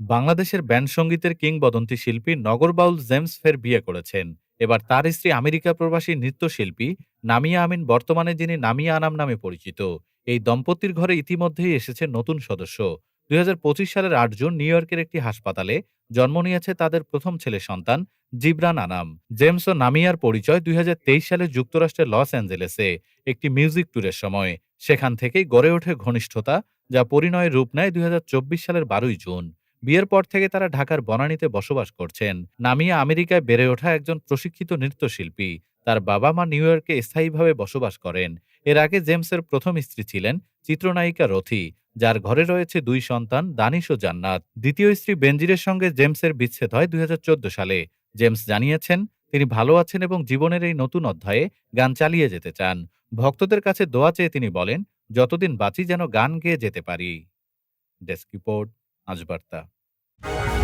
বাংলাদেশের ব্যান্ড সঙ্গীতের কিংবদন্তি শিল্পী নগরবাউল জেমস ফের বিয়ে করেছেন। এবার তার স্ত্রী আমেরিকা প্রবাসী নৃত্যশিল্পী নামিয়া আমিন বর্তমানে যিনি নামিয়া আনাম নামে পরিচিত। এই দম্পতির ঘরে ইতিমধ্যেই এসেছে নতুন সদস্য। দুই হাজার পঁচিশ সালের আট জুন নিউ ইয়র্কের একটি হাসপাতালে জন্ম নিয়েছে তাদের প্রথম ছেলে সন্তান জিবরান আনাম। জেমস ও নামিয়ার পরিচয় দুই হাজার তেইশ সালে যুক্তরাষ্ট্রের লস অ্যাঞ্জেলেসে একটি মিউজিক ট্যুরের সময়। সেখান থেকেই গড়ে ওঠে ঘনিষ্ঠতা, যা পরিণয়ের রূপ নেয় দুই হাজার চব্বিশ সালের বারোই জুন। বিয়ের পর থেকে তারা ঢাকার বনানীতে বসবাস করছেন। নামিয়া আমেরিকায় বেড়ে ওঠা একজন প্রশিক্ষিত নৃত্যশিল্পী। তার বাবা মা নিউ ইয়র্কে স্থায়ীভাবে বসবাস করেন। এর আগে জেমসের প্রথম স্ত্রী ছিলেন চিত্রনায়িকা রথি, যার ঘরে রয়েছে দুই সন্তান, দানিশ ও জান্নাত। দ্বিতীয় স্ত্রী বেনজিরের সঙ্গে জেমসের বিচ্ছেদ হয় দুই হাজার চোদ্দ সালে। জেমস জানিয়েছেন, তিনি ভালো আছেন এবং জীবনের এই নতুন অধ্যায়ে গান চালিয়ে যেতে চান। ভক্তদের কাছে দোয়া চেয়ে তিনি বলেন, যতদিন বাঁচি যেন গান গেয়ে যেতে পারি ডেস্ক রিপোর্ট আজ বার্তা you